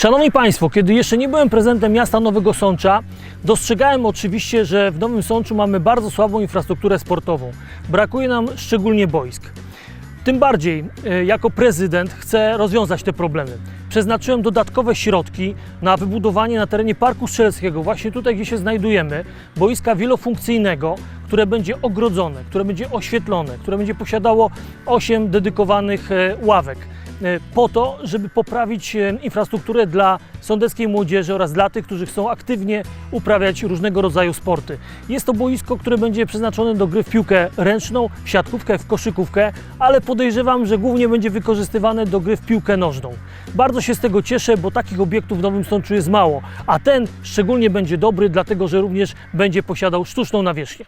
Szanowni Państwo, kiedy jeszcze nie byłem prezydentem miasta Nowego Sącza, dostrzegałem oczywiście, że w Nowym Sączu mamy bardzo słabą infrastrukturę sportową. Brakuje nam szczególnie boisk. Tym bardziej e, jako prezydent chcę rozwiązać te problemy. Przeznaczyłem dodatkowe środki na wybudowanie na terenie Parku Strzeleckiego, właśnie tutaj gdzie się znajdujemy, boiska wielofunkcyjnego, które będzie ogrodzone, które będzie oświetlone, które będzie posiadało 8 dedykowanych e, ławek e, po to, żeby poprawić e, infrastrukturę dla sądeckiej młodzieży oraz dla tych, którzy chcą aktywnie uprawiać różnego rodzaju sporty. Jest to boisko, które będzie przeznaczone do gry w piłkę ręczną, w siatkówkę, w koszykówkę, ale podejrzewam, że głównie będzie wykorzystywane do gry w piłkę nożną. Bardzo się z tego cieszę, bo takich obiektów w Nowym Sączu jest mało, a ten szczególnie będzie dobry, dlatego że również będzie posiadał sztuczną nawierzchnię.